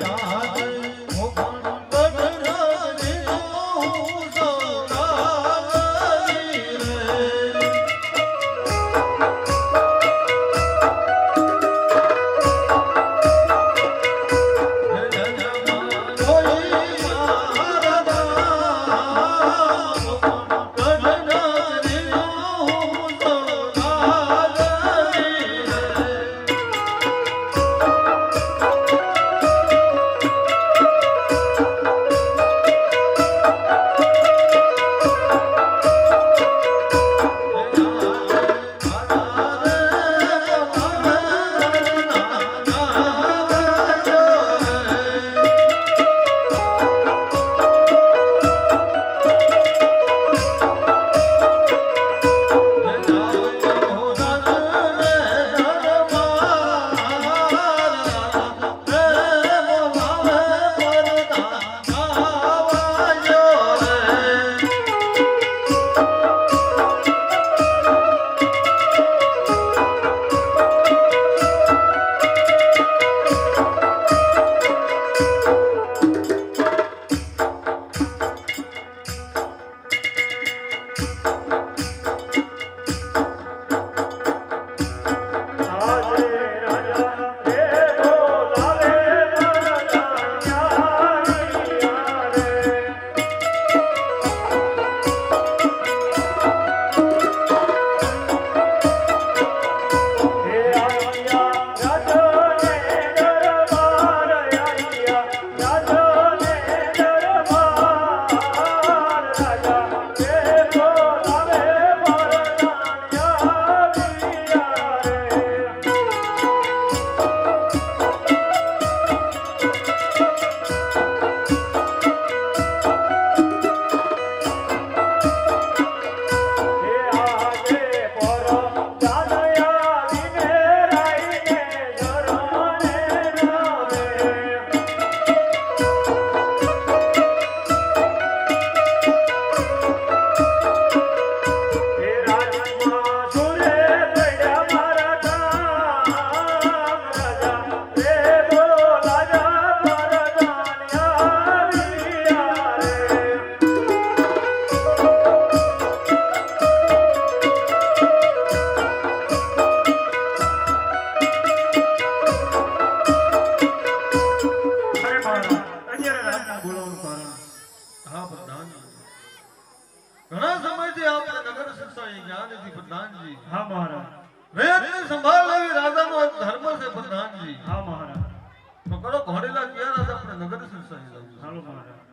ता હા મહારાજ. તો કરો ઘોડેલા ગયા આપણે નગર સંસ્થા હાલો મહારાજ.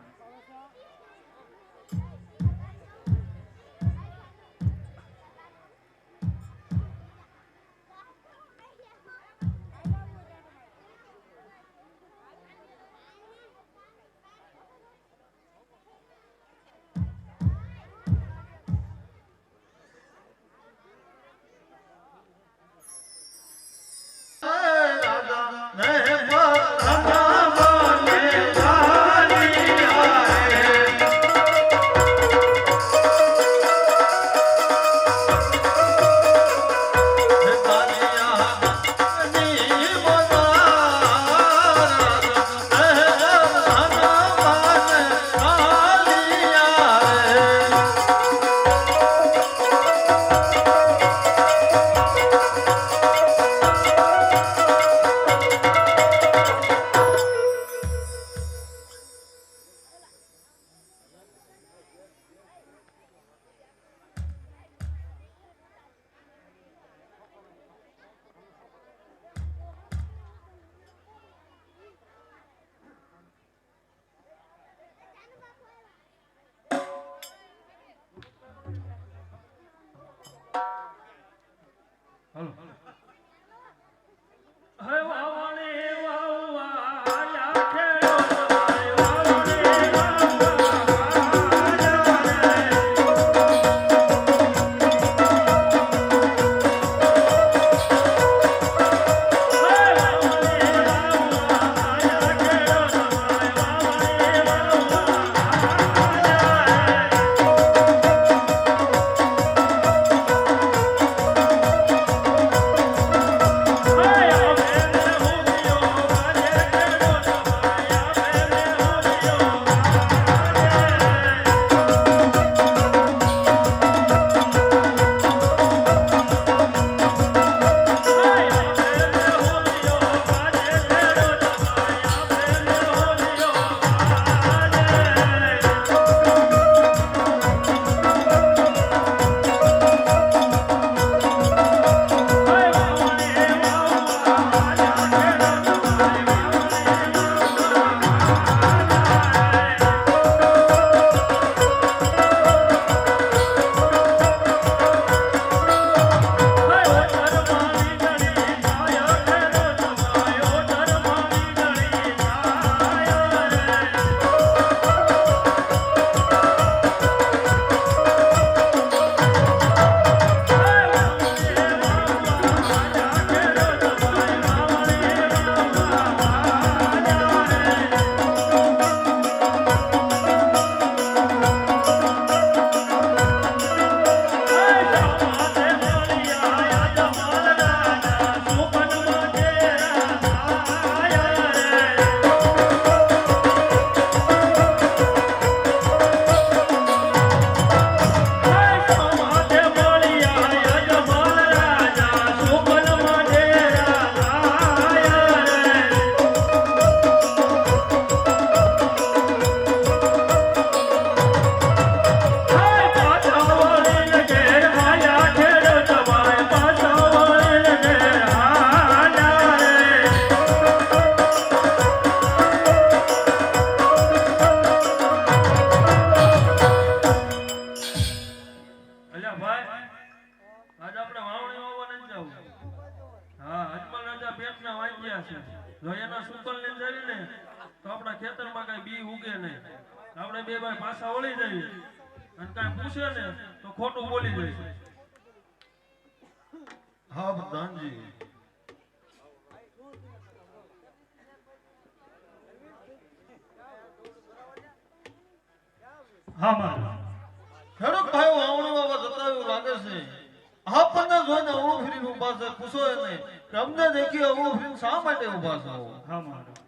હા અજમલ રાજા પેટના વાંચ્યા છે. જો એના સુકલ ને જવી ને તો આપણા ખેતરમાં કઈ બી ઉગે નહીં. આપણે બે ભાઈ પાછા વળી જઈએ. અને કાંઈ પૂછે ને તો ખોટું બોલી જઈએ હા પ્રધાનજી. હા મહારાજ. ખેડૂત ભાઈઓ વાવણી જતા એવું લાગે છે. આપણને જોઈને અવળું ફરીને ઊભા છે પૂછો એને તમને દેખી અવળું ફરીને શા માટે ઊભા છો? હા મહારાજ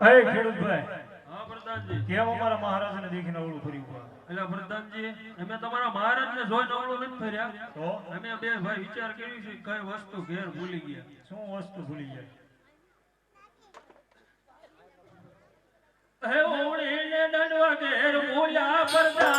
હે ખેડૂતભાઈ હા પ્રધાનજી. પ્રધાનજી કેમ અમારા મહારાજાને દેખીને અવળું ફરી ઊભા એટલે પ્રધાનજી અમે તમારા મહારાજને જોઈને અવળું નથી ફર્યા. તો? અમે બે ભાઈ વિચાર કર્યું છે કઈ વસ્તુ ઘેર ભૂલી ગયા. શું વસ્તુ ભૂલી જાય હે ઓણીને દંડવા ઘેર ભૂલ્યા પ્રધાન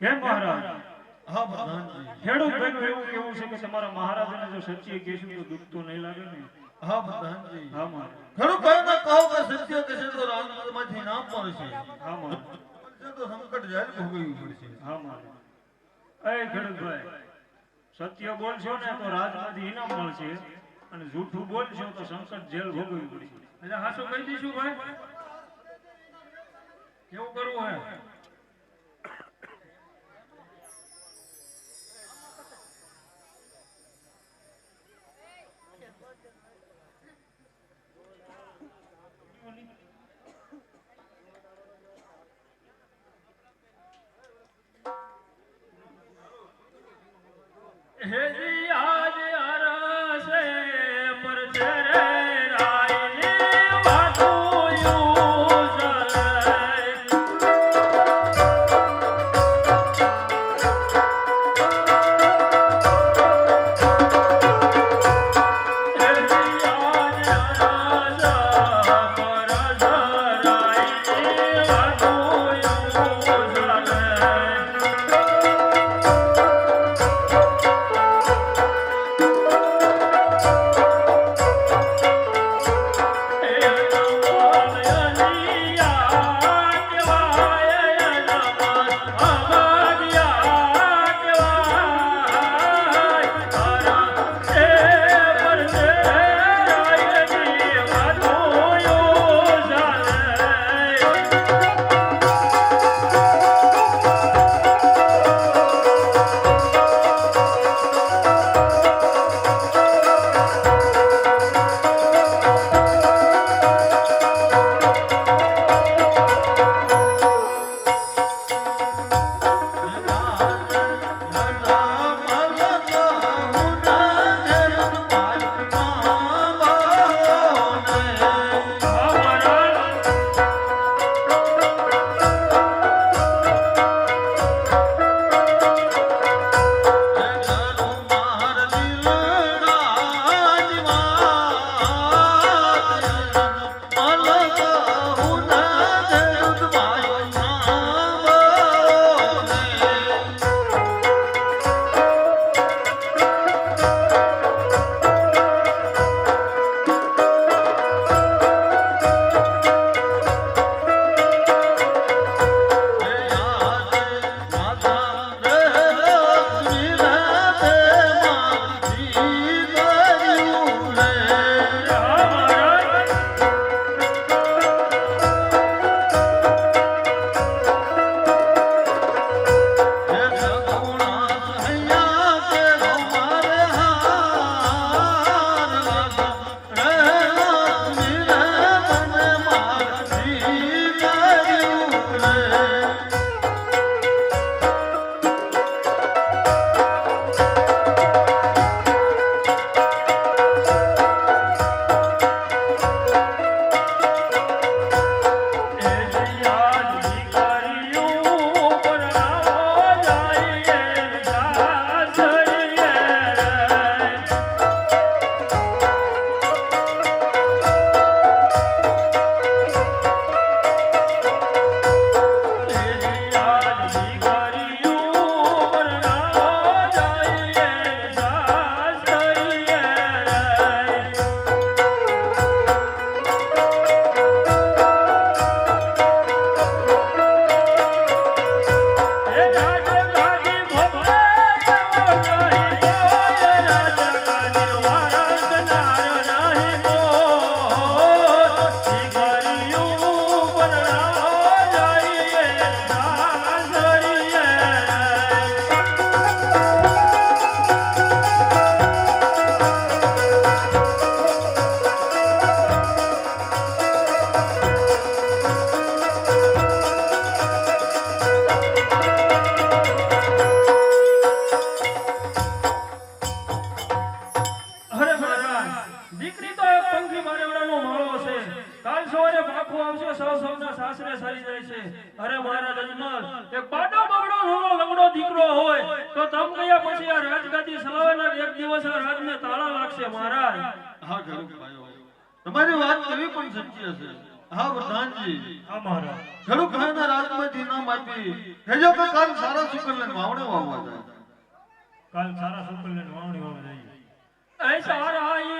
કેમ મહારાજ? હા પ્રધાનજી ખેડૂત ભાઈનું એવું કેવું છે કે તમારા મહારાજાને જો સચ્ચી કહેશું તો દુઃખ તો નહીં લાગે ને? હા પ્રધાનજી હા મહારાજ. ખેડૂત ભાઈને કહો કે સત્ય કે છે તો રાજમાંથી નામ મળશે હા મહારાજ. છે તો સંકટ જાહેર ભોગવવું પડશે હા મહારાજ. એ ખેડૂત ભાઈ સત્ય બોલશો ને તો રાજમાંથી ઇનામ મળશે અને જૂઠું બોલશો તો સંકટ જેલ ભોગવવી પડશે. એટલે હાસુ કહી દઈશું ભાઈ. કેવું કરવું હે? હેજી તમારી વાત કેવી પણ સચ્ચી હશે. હા પ્રધાનજી. હા મહારાજ. ઘરું ભાઈના રાજમાંથી નામ આપી હેજો કાલ સારા સુકલ્યાણ વાવણે વાવવા જાય. કાલ સારા સુકલ્યાણ વાવણે વાવવા જાય. એસા આ